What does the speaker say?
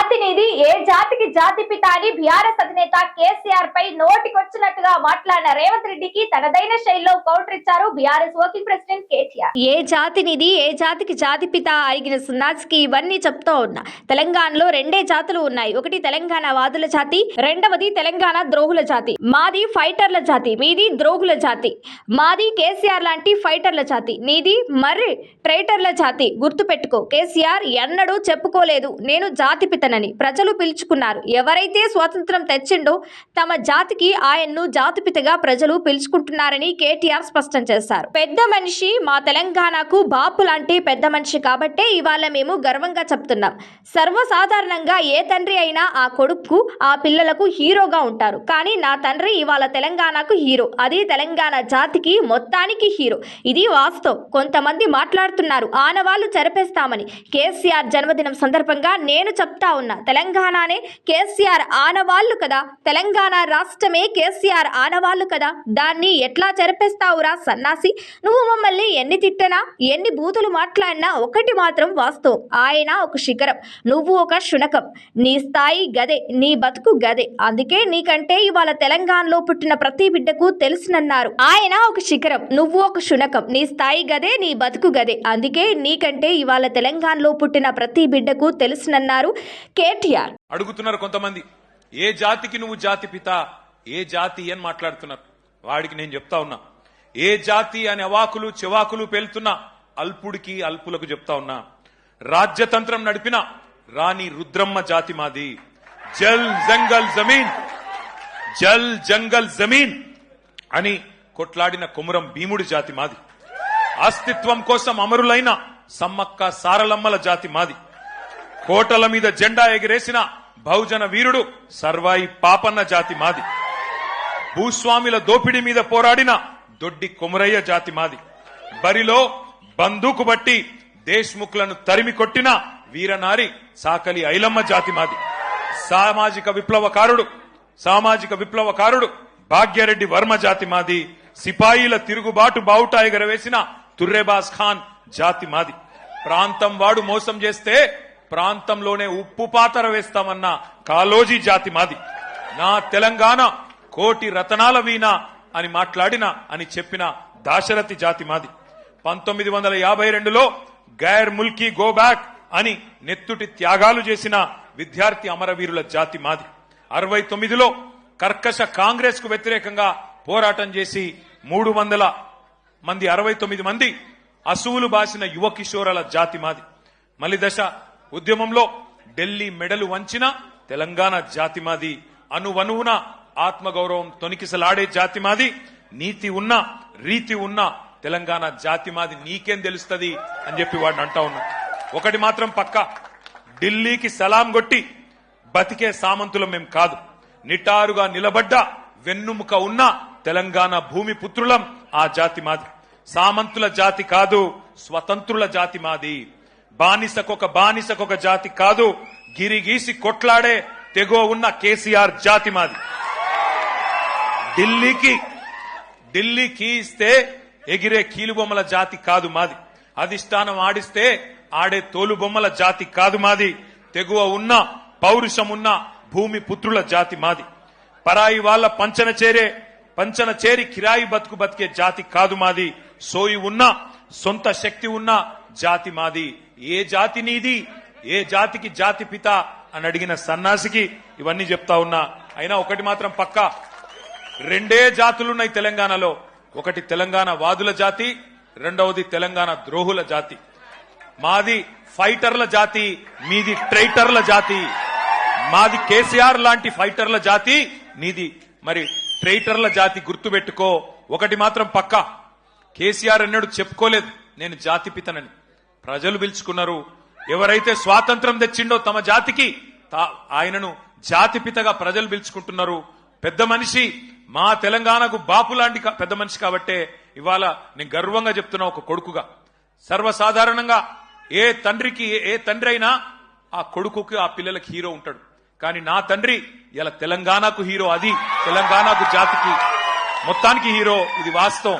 జాతి నీది ఏ జాతికి జాతి పిత అని బీఆర్ఎస్ అధినేత కేసీఆర్ పై నోటికొచ్చినట్టుగా మాట్లాడిన రేవంత్ రెడ్డికి తనదైన శైలిలో కౌంటర్ ఇచ్చారు బీఆర్ఎస్ వర్కింగ్ ప్రెసిడెంట్ కేటీఆర్. ఏ జాతి ఏ జాతికి జాతి పిత అడిగిన సున్నాజ్కి ఇవన్నీ చెప్తూ ఉన్నా. తెలంగాణలో రెండే జాతులు ఉన్నాయి. ఒకటి తెలంగాణ వాదుల జాతి రెండవది తెలంగాణ ద్రోహుల జాతి. మాది ఫైటర్ల జాతి మీది ద్రోహుల జాతి. మాది కేసీఆర్ లాంటి ఫైటర్ల జాతి నీది మర్రి ట్రైటర్ల జాతి. గుర్తుపెట్టుకో కేసీఆర్ ఎన్నడూ చెప్పుకోలేదు. నేను జాతి పితనని ప్రజలు పిలుచుకున్నారు. ఎవరైతే స్వాతంత్రం తెచ్చిండో తమ జాతికి ఆయన్ను జాతిపితగా ప్రజలు పిలుచుకుంటున్నారని కేటీఆర్ స్పష్టం చేశారు. పెద్ద మనిషి మా తెలంగాణకు బాపు లాంటి పెద్ద మనిషి కాబట్టే ఇవాళ మేము గర్వంగా చెప్తున్నాం. సర్వసాధారణంగా ఏ తండ్రి అయినా ఆ కొడుకు ఆ పిల్లలకు హీరోగా ఉంటారు. కానీ నా తండ్రి ఇవాళ తెలంగాణకు హీరో. అది తెలంగాణ జాతికి మొత్తానికి హీరో. ఇది వాస్తవం. కొంతమంది మాట్లాడుతున్నారు. ఆనవాళ్ళు చెరపేస్తామని. కేసీఆర్ జన్మదినం సందర్భంగా నేను చెప్తా ఉన్న. తెలంగాణనే కేసీఆర్ ఆనవాళ్ళు కదా. తెలంగాణ రాష్ట్రమే కేసీఆర్ ఆనవాళ్ళు కదా. దాన్ని ఎట్లా చెరిపేస్తావురా సన్నాసి? నువ్వు మమ్మల్ని ఎన్ని తిట్టనా? ఎన్ని బూతులు మాట్లాడినా ఒకటి మాత్రం వాస్తవం. ఆయన ఒక శిఖరం నువ్వు ఒక శునకం. నీ స్థాయి గదే నీ బతుకు గదే. అందుకే నీకంటే ఇవాళ తెలంగాణలో పుట్టిన ప్రతి బిడ్డకు తెలుసునన్నారు. ఆయన ఒక శిఖరం నువ్వు ఒక శునకం. నీ స్థాయి గదే నీ బతుకు గదే. అందుకే నీకంటే ఇవాళ తెలంగాణలో పుట్టిన ప్రతి బిడ్డకు తెలుసునన్నారు. కేటీఆర్. అడుగుతున్నారు కొంతమంది ఏ జాతికి నువ్వు జాతి పిత ఏ జాతి అని మాట్లాడుతున్నారు. వాడికి నేను చెప్తా ఉన్నా ఏ జాతి అని అవాకులు చెవాకులు పేలుతున్నా అల్పుడికి అల్పులకు చెప్తా ఉన్నా. రాజ్యతంత్రం నడిపిన రాణి రుద్రమ్మ జాతి మాది. జల్ జంగల్ జమీన్ జల్ జంగల్ జమీన్ అని కొట్లాడిన కొమురం భీముడి జాతి మాది. అస్తిత్వం కోసం అమరులైన సమ్మక్క సారలమ్మల జాతి మాది. కోటల మీద జెండా ఎగిరేసిన బహుజన వీరుడు సర్వాయి పాపన్న జాతి మాది. భూస్వాముల దోపిడీ మీద పోరాడిన దొడ్డి కొమరయ్య జాతి మాది. బరిలో బందూకు బట్టి దేశ్ముఖ్లను తరిమి కొట్టిన వీరనారి సాకలి ఐలమ్మ జాతి మాది. సామాజిక విప్లవకారుడు సామాజిక విప్లవకారుడు భాగ్యరెడ్డి వర్మ జాతి మాది. సిపాయిల తిరుగుబాటు బావుట ఎగరవేసిన తుర్రేబాస్ ఖాన్ జాతి మాది. ప్రాంతం వాడు మోసం చేస్తే ప్రాంతంలోనే ఉప్పు పాతర వేస్తామన్న కాలోజీ జాతి మాది. నా తెలంగాణ కోటి రతనాల వీణ అని మాట్లాడిన అని చెప్పిన దాశరథి జాతి మాది. పంతొమ్మిది వందల యాభై రెండులో గైర్ ముల్కీ గో బ్యాక్ అని నెత్తుటి త్యాగాలు చేసిన విద్యార్థి అమరవీరుల జాతి మాది. అరవై తొమ్మిదిలో కర్కశ కాంగ్రెస్కు వ్యతిరేకంగా పోరాటం చేసి మూడు వందల మంది అరవై తొమ్మిది మంది అసువులు బాసిన యువ కిషోరల జాతి మాది. మలిదశ ఉద్యమంలో ఢిల్లీ మెడలు వంచిన తెలంగాణ జాతి మాది అనువనువున ఆత్మగౌరవం తొనికిసలాడే జాతి మాది నీతి ఉన్న రీతి ఉన్న తెలంగాణ జాతి మాది నీకేం తెలుస్తుంది అని చెప్పి వాడిని అంటా ఉన్నా. ఒకటి మాత్రం పక్క ఢిల్లీకి సలాం కొట్టి బతికే సామంతులం మేం కాదు. నిటారుగా నిలబడ్డ వెన్నుముక ఉన్న తెలంగాణ భూమి పుత్రులం ఆ జాతి మాది సామంతుల జాతి కాదు స్వతంత్రుల జాతి మాది బానిసకొక బానిసకొక జాతి కాదు. గిరిగీసి కొట్లాడే తెగో ఉన్న కేసీఆర్ జాతి మాది. ఢిల్లీకి ఢిల్లీకి ఇస్తే ఎగిరే కీలుబొమ్మల జాతి కాదు మాది. అధిష్టానం ఆడిస్తే ఆడే తోలుబొమ్మల జాతి కాదు మాది. తెగువ ఉన్న పౌరుషం ఉన్న భూమి పుత్రుల జాతి మాది. పరాయి వాళ్ళ పంచన చేరే పంచన చేరి కిరాయి బతుకు బతికే జాతి కాదు మాది. సోయి ఉన్న సొంత శక్తి ఉన్న జాతి మాది ఏ జాతి నీది ఏ జాతికి జాతి పిత అని అడిగిన సన్నాసికి ఇవన్నీ చెప్తా ఉన్నా. అయినా ఒకటి మాత్రం పక్కా. రెండే జాతులున్నాయి తెలంగాణలో. ఒకటి తెలంగాణ వాదుల జాతి రెండవది తెలంగాణ ద్రోహుల జాతి. మాది ఫైటర్ల జాతి మీది ట్రైటర్ల జాతి. మాది కేసీఆర్ లాంటి ఫైటర్ల జాతి నీది. మరి ట్రైటర్ల జాతి గుర్తుపెట్టుకో. ఒకటి మాత్రం పక్క. కేసీఆర్ అన్నాడు చెప్పుకోలేదు నేను జాతి పితనని. ప్రజలు పిలుచుకున్నారు. ఎవరైతే స్వాతంత్రం తెచ్చిండో తమ జాతికి ఆయనను జాతిపితగా ప్రజలు పిలుచుకుంటున్నారు. పెద్ద మనిషి మా తెలంగాణకు బాపు లాంటి పెద్ద మనిషి కాబట్టే ఇవాళ నేను గర్వంగా చెప్తున్నా ఒక కొడుకుగా. సర్వసాధారణంగా ఏ తండ్రికి ఏ- ఏ తండ్రి అయినా ఆ కొడుకుకి ఆ పిల్లలకి హీరో ఉంటాడు. కానీ నా తండ్రి ఇలా తెలంగాణకు హీరో అది తెలంగాణకు జాతికి మొత్తానికి హీరో ఇది వాస్తవం.